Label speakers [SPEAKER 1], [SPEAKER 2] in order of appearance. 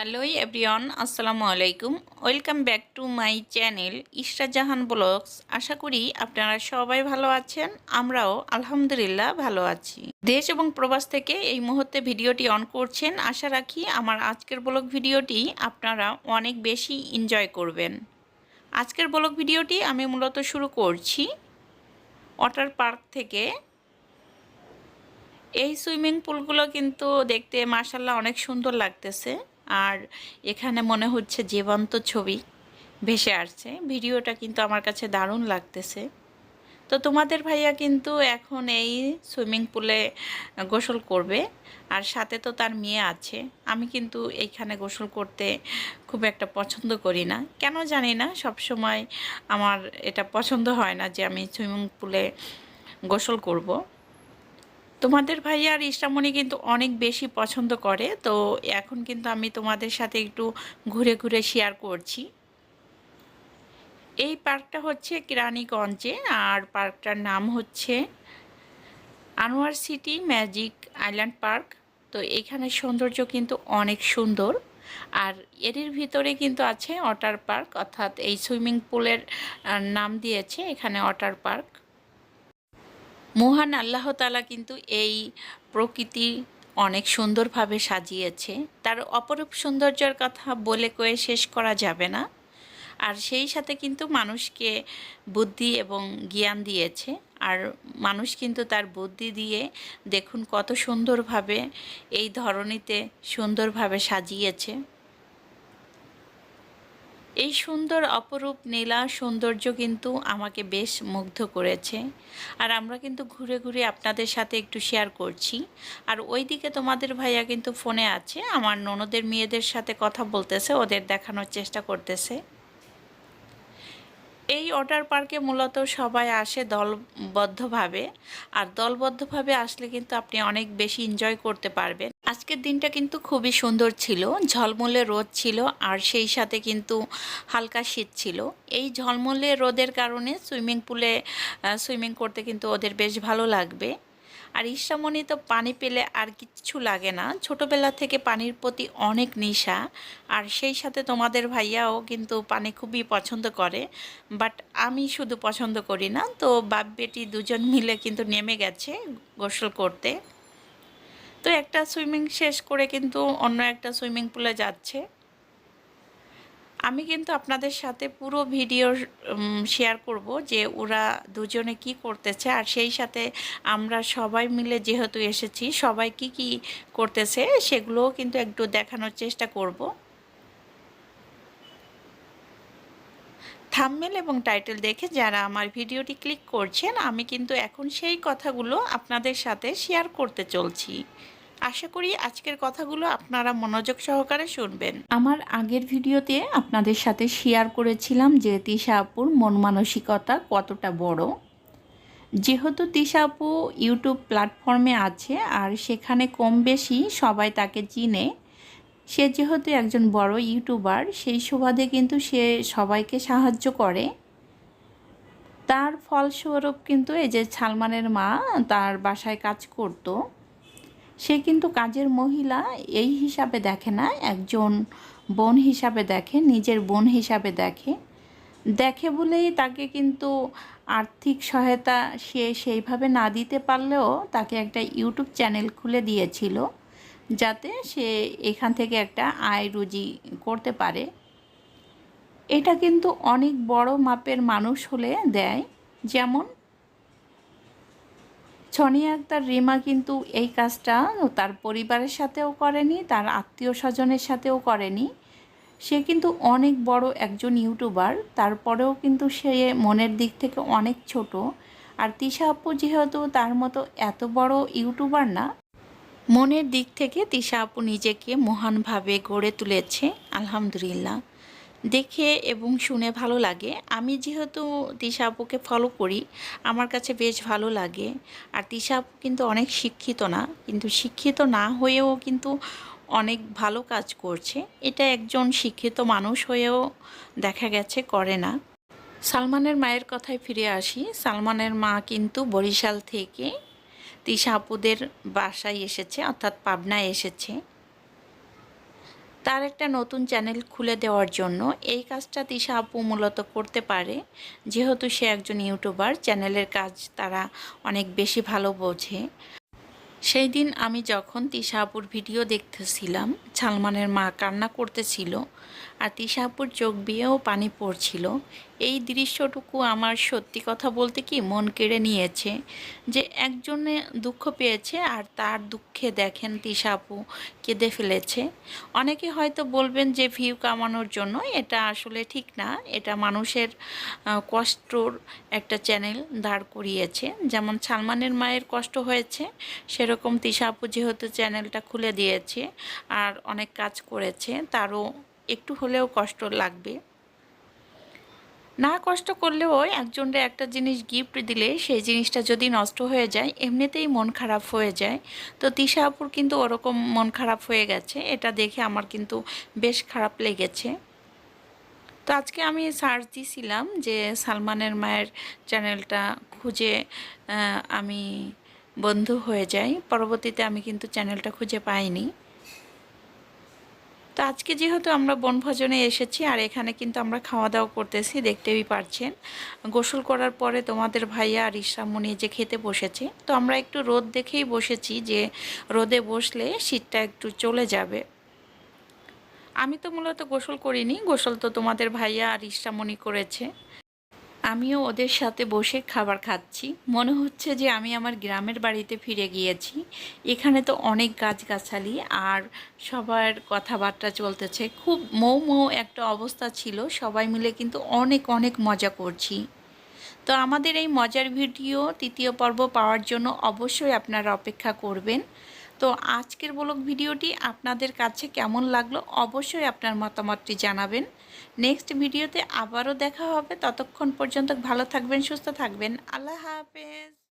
[SPEAKER 1] Hello everyone, আসসালামু আলাইকুম। Welcome back to my channel Ishra Jahan blogs. আশা করি আপনারা সবাই ভালো আছেন, আমরাও আলহামদুলিল্লাহ ভালো আছি। দেশ এবং প্রবাস থেকে এই মুহূর্তে ভিডিওটি অন করছেন, আশা রাখি আমার আজকের ব্লগ ভিডিওটি আপনারা অনেক বেশি এনজয় করবেন। আজকের ব্লগ ভিডিওটি আমি মূলত শুরু করছি ওয়াটার পার্ক থেকে। এই সুইমিং পুলগুলো কিন্তু দেখতে মার্শাল্লাহ অনেক সুন্দর লাগতেছে। আর এখানে মনে হচ্ছে জীবন্ত ছবি ভেসে আসছে। ভিডিওটা কিন্তু আমার কাছে দারুণ লাগতেছে। তো তোমাদের ভাইয়া কিন্তু এখন এই সুইমিং পুলে গোসল করবে আর সাথে তো তার মেয়ে আছে। আমি কিন্তু এইখানে গোসল করতে খুব একটা পছন্দ করি না। কেন জানি না, সব সময় আমার এটা পছন্দ হয় না যে আমি সুইমিং পুলে গোসল করব। তোমাদের ভাইয়া আর ইসলামণি কিন্তু অনেক বেশি পছন্দ করে, তো এখন কিন্তু আমি তোমাদের সাথে একটু ঘুরে ঘুরে শেয়ার করছি। এই পার্কটা হচ্ছে কিরানীগঞ্জে, আর পার্কটার নাম হচ্ছে Anwar city magic island park. তো এখানে সৌন্দর্য কিন্তু অনেক সুন্দর, আর এর ভিতরে কিন্তু আছে ওয়াটার পার্ক, অর্থাৎ এই সুইমিং পুলের নাম দিয়েছে এখানে ওয়াটার পার্ক। মহান আল্লাহ তালা কিন্তু এই প্রকৃতি অনেক সুন্দরভাবে সাজিয়েছে। তার অপরূপ সৌন্দর্যের কথা বলে কয়ে শেষ করা যাবে না। আর সেই সাথে কিন্তু মানুষকে বুদ্ধি এবং জ্ঞান দিয়েছে। আর মানুষ কিন্তু তার বুদ্ধি দিয়ে দেখুন কত সুন্দরভাবে এই ধরনীতে সুন্দরভাবে সাজিয়েছে। এই সুন্দর অপরূপ নীলা সৌন্দর্য কিন্তু আমাকে বেশ মুগ্ধ করেছে। আর আমরা কিন্তু ঘুরে ঘুরে আপনাদের সাথে একটু শেয়ার করছি। আর ওইদিকে তোমাদের ভাইয়া কিন্তু ফোনে আছে, আমার ননদের মেয়েদের সাথে কথা বলতেছে, ওদের দেখানোর চেষ্টা করতেছে। এই ওয়াটার পার্কে মূলত সবাই আসে দলবদ্ধভাবে। আর দলবদ্ধভাবে আসলে কিন্তু আপনি অনেক বেশি এনজয় করতে পারবেন। আজকের দিনটা কিন্তু খুবই সুন্দর ছিল, ঝলমলে রোদ ছিল, আর সেই সাথে কিন্তু হালকা শীত ছিল। এই ঝলমলে রোদের কারণে সুইমিং পুলে সুইমিং করতে কিন্তু ওদের বেশ ভালো লাগবে। আর ঈশামণি তো পানি পেলে আর কিচ্ছু লাগে না। ছোটোবেলা থেকে পানির প্রতি অনেক নেশা। আর সেই সাথে তোমাদের ভাইয়াও কিন্তু পানি খুবই পছন্দ করে। বাট আমি শুধু পছন্দ করি না। তো বাপ, বেটি দুজন মিলে কিন্তু নেমে গেছে গোসল করতে। তো একটা সুইমিং শেষ করে কিন্তু অন্য একটা সুইমিং পুলে যাচ্ছে। আমি কিন্তু আপনাদের সাথে পুরো ভিডিও শেয়ার করব যে ওরা দুজনে কি করতেছে আর সেই সাথে আমরা সবাই মিলে যেহেতু এসেছি, সবাই কি কি করতেছে সেগুলোও কিন্তু একটু দেখানোর চেষ্টা করব। থামমেল এবং টাইটেল দেখে যারা আমার ভিডিওটি ক্লিক করছেন, আমি কিন্তু এখন সেই কথাগুলো আপনাদের সাথে শেয়ার করতে চলছি। আশা করি আজকের কথাগুলো আপনারা মনোযোগ সহকারে শুনবেন। আমার আগের ভিডিওতে আপনাদের সাথে শেয়ার করেছিলাম যে তিশা আপুর মন মানসিকতা কতটা বড়। যেহেতু তিশা আপু ইউটিউব প্ল্যাটফর্মে আছে আর সেখানে কম বেশি সবাই তাকে চিনে, সে যেহেতু একজন বড় ইউটিউবার সেই সুবাদে কিন্তু সে সবাইকে সাহায্য করে। তার ফলস্বরূপ কিন্তু এই যে সালমানের মা তার বাসায় কাজ করতো। সে কিন্তু কাজের মহিলা, এই হিসাবে দেখে না, একজন বোন হিসাবে দেখে, নিজের বোন হিসাবে দেখে। দেখে বলেই তাকে কিন্তু আর্থিক সহায়তা সে সেইভাবে না দিতে পারলেও তাকে একটা ইউটিউব চ্যানেল খুলে দিয়েছিল, যাতে সে এখান থেকে একটা আয় রুজি করতে পারে। এটা কিন্তু অনেক বড় মাপের মানুষ হলে দেয়, যেমন ছনি আক্তার রিমা কিন্তু এই কাজটা তার পরিবারের সাথেও করেনি, তার আত্মীয় স্বজনের সাথেও করেনি। সে কিন্তু অনেক বড় একজন ইউটিউবার, তারপরেও কিন্তু সে মনের দিক থেকে অনেক ছোট। আর তিশা আপু যেহেতু তার মতো এত বড় ইউটিউবার না, মনের দিক থেকে তিশা আপু নিজেকে মহানভাবে গড়ে তুলেছে, আলহামদুলিল্লাহ। দেখে এবং শুনে ভালো লাগে। আমি যেহেতু তিশা আপুকে ফলো করি, আমার কাছে বেশ ভালো লাগে। আর তিশা আপু কিন্তু অনেক শিক্ষিত না, কিন্তু শিক্ষিত না হয়েও কিন্তু অনেক ভালো কাজ করছে। এটা একজন শিক্ষিত মানুষ হয়েও দেখা গেছে, করে না। সালমানের মায়ের কথায় ফিরে আসি। সালমানের মা কিন্তু বরিশাল থেকে তিশা আপুদের বাসায় এসেছে, অর্থাৎ পাবনায় এসেছে। তার একটা নতুন চ্যানেল খুলে দেওয়ার জন্য এই কাজটা দিশা আপু মূলত করতে পারে। যেহেতু সে একজন ইউটিউবার, চ্যানেলের কাজ তারা অনেক বেশি ভালো বোঝে। সেই দিন আমি যখন তিশা আপুর ভিডিও দেখতেছিলাম ছালমানের মা কান্না করতেছিল আর তিশা আপুর চোখ বিয়েও পানি পড়ছিল এই দৃশ্যটুকু আমার সত্যি কথা বলতে কি মন কেড়ে নিয়েছে যে একজনে দুঃখ পেয়েছে আর তার দুঃখে দেখেন তিশা আপু কেঁদে ফেলেছে। অনেকে হয়তো বলবেন যে ভিউ কামানোর জন্য এটা আসলে ঠিক না, এটা মানুষের কষ্টর একটা চ্যানেল দাঁড় করিয়েছে। যেমন সালমানের মায়ের কষ্ট হয়েছে, সেরকম তিশা আপু যেহেতু চ্যানেলটা খুলে দিয়েছে আর অনেক কাজ করেছে, তারও একটু হলেও কষ্ট লাগবে। না কষ্ট করলেও একজনকে একটা জিনিস গিফট দিলে সেই জিনিসটা যদি নষ্ট হয়ে যায়, এমনিতেই মন খারাপ হয়ে যায়। তো তিশা আপুর কিন্তু ওরকম মন খারাপ হয়ে গেছে, এটা দেখে আমার কিন্তু বেশ খারাপ লেগেছে। তো আজকে আমি সার্চ দিয়েছিলাম যে সালমানের মায়ের চ্যানেলটা খুঁজে আমি বন্ধু হয়ে যাই। পরবর্তীতে আমি কিন্তু চ্যানেলটা খুঁজে পাইনি। তো আজকে যেহেতু আমরা বনভোজনে এসেছি, আর এখানে কিন্তু আমরা খাওয়া দাওয়া করতেছি দেখতেই পারছেন। গোসল করার পরে তোমাদের ভাইয়া আর ইসরামণি যে খেতে বসেছে, তো আমরা একটু রোদ দেখেই বসেছি যে রোদে বসলে শীতটা একটু চলে যাবে। আমি তো মূলত গোসল করিনি, গোসল তো তোমাদের ভাইয়া আর ইসরামণি করেছে। আমিও ওদের সাথে বসে খাবার খাচ্ছি। মনে হচ্ছে যে আমি আমার গ্রামের বাড়িতে ফিরে গিয়েছি। এখানে তো অনেক গাছগাছালি আর সবার কথাবার্তা চলতেছে। খুব মৌ মৌ একটা অবস্থা ছিল। সবাই মিলে কিন্তু অনেক অনেক মজা করছি। তো আমাদের এই মজার ভিডিও তৃতীয় পর্ব পাওয়ার জন্য অবশ্যই আপনারা অপেক্ষা করবেন। তো আজকের ব্লগ ভিডিওটি আপনাদের কাছে কেমন লাগল অবশ্যই আপনার মতামতটি জানাবেন। নেক্সট ভিডিওতে আবারও দেখা হবে। ততক্ষণ পর্যন্ত ভালো থাকবেন, সুস্থ থাকবেন। আল্লাহ হাফেজ।